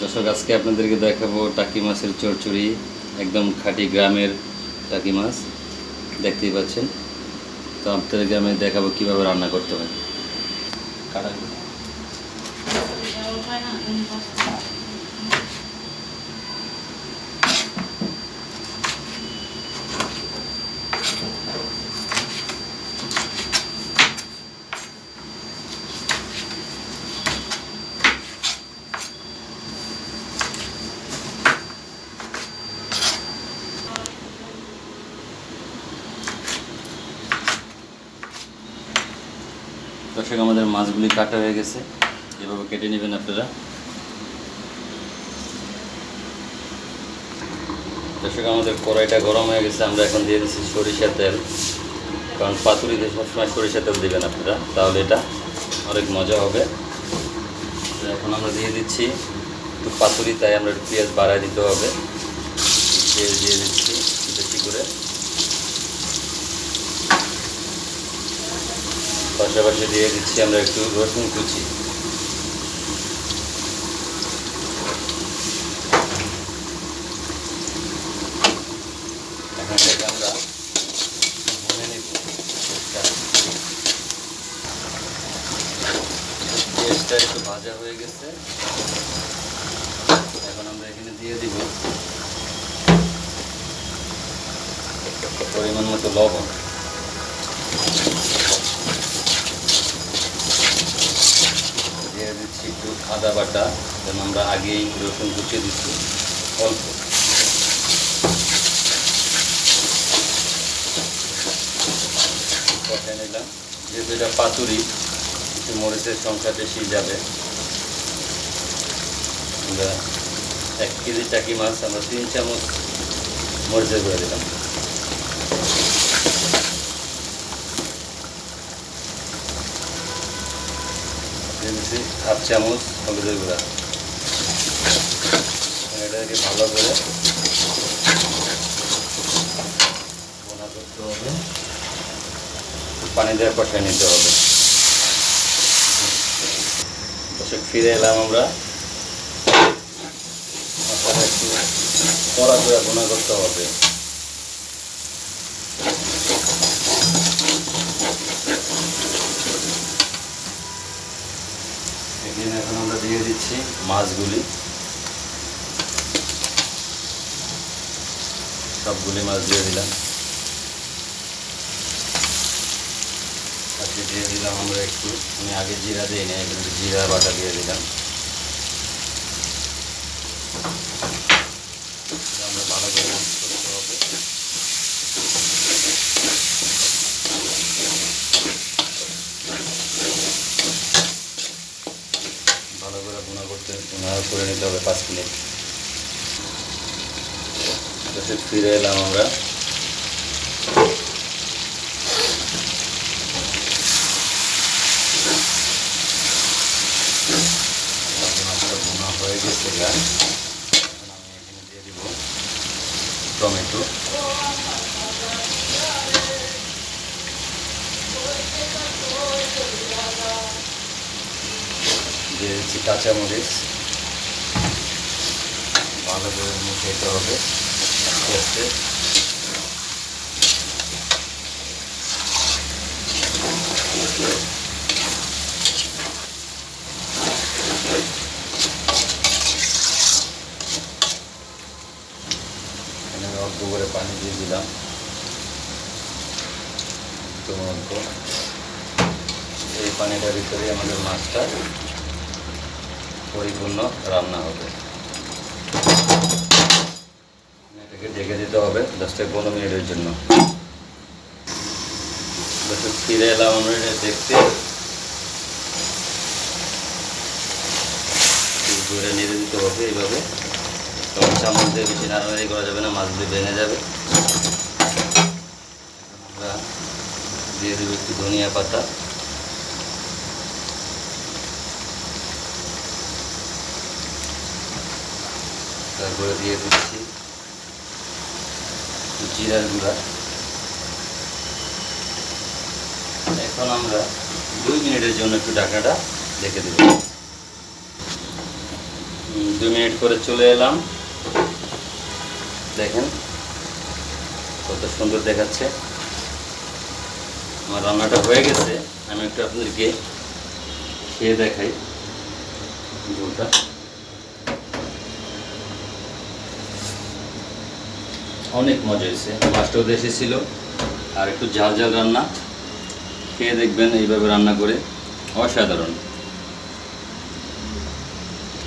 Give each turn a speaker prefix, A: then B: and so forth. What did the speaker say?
A: দর্শক, আজকে আপনাদেরকে দেখাবো টাকি মাছের চড়চড়ি, একদম খাঁটি গ্রামের টাকি মাছ। দেখতেই পাচ্ছেন। তো আপনাদেরকে আমি দেখাবো কীভাবে রান্না করতে হয়। কাটা দর্শক, আমাদের মাছগুলি কাটা হয়ে গেছে। এভাবে কেটে নেবেন আপনারা। দর্শক, আমাদের কড়াইটা গরম হয়ে গেছে। আমরা এখন দিয়ে দিচ্ছি সরিষার তেল। কারণ পাতুরিতে সবসময় সরিষা তেল দেবেন আপনারা। তাহলে এটা অনেক মজা হবে। এখন আমরা দিয়ে দিচ্ছি একটু পাতুরি, তাই আমরা একটু পেঁয়াজ বাড়ায় দিতে হবে। পেঁয়াজ দিয়ে দিচ্ছি, বেশি করে। পাশাপাশি দিয়ে দিচ্ছি, আমরা একটু রসুন কুচি। আমরা ভুনে একটু ভাজা হয়ে গেছে। এখন আমরা এখানে দিয়ে দিব পরিমাণ মতো লবণ দিয়ে দিচ্ছি, একটু আদা বাটা, যেন আমরা আগেই রসুন কুচিয়ে দিচ্ছি, অল্প। নিলাম। যেহেতু এটা পাতুরি, একটু মরিচের সংখ্যা বেশি যাবে। আমরা এক কেজি টাকি মাছ, আমরা তিন চামচ মরিচের করে দিলাম। দিচ্ছি হাফ চামচ হলুদের গুঁড়া। এটাকে ভালো করে বোনা করতে হবে। পানি দিয়ে কষাই নিতে হবে। দর্শক ফিরে এলাম আমরা। মশলাটা একটু কড়া করে বোনা করতে হবে এখানে এখন আমরা দিয়ে দিচ্ছি মাছগুলি। সবগুলি মাছ দিয়ে দিলাম। আজকে দিয়ে দিলাম আমরা একটু। আমি আগে জিরা দিই না জিরা বাটা দিয়ে দিলাম এটা আমরা ভালো করে mix করতে হবে ভালো করে বোনা করতে বোনা করে নিতে হবে পাঁচ মিনিট। ফিরে এলাম আমরা। হয়ে আমি দিয়ে দিব টমেটো। দিয়ে দিচ্ছি কাঁচামরিচ। ভালো করে মুখে দিতে হবে আস্তে অল্প করে পানি দিয়ে দিলাম। একদম অল্প। এই পানিটার ভিতরে আমাদের মাছটা পরিপূর্ণ রান্না হবে এটাকে ঢেকে দিতে হবে দশ থেকে পনেরো মিনিটের জন্য। ফিরে এলাম আমরা এটা দেখতে। ধরে নেড়ে দিতে হবে এইভাবে। তখন চামচ দিয়ে বেশি নাড়ানাড়ি করা যাবে না, মাছ দিয়ে ভেঙে যাবে। দিয়ে দেবো একটু ধনিয়া পাতা। তারপরে দিয়ে দিচ্ছি জিরার গুঁড়া এখন আমরা দুই মিনিটের জন্য একটু ঢাকনাটা ঢেকে দেব। দুই মিনিট করে চলে এলাম। দেখেন কত সুন্দর দেখাচ্ছে। আমার রান্নাটা হয়ে গেছে। আমি একটু আপনাদেরকে খেয়ে দেখাই। ঝোলটা। অনেক মজা হয়েছে। মাছটাও ওদের ছিল আর একটু ঝাল ঝাল রান্না। খেয়ে দেখবেন এইভাবে রান্না করে। অসাধারণ।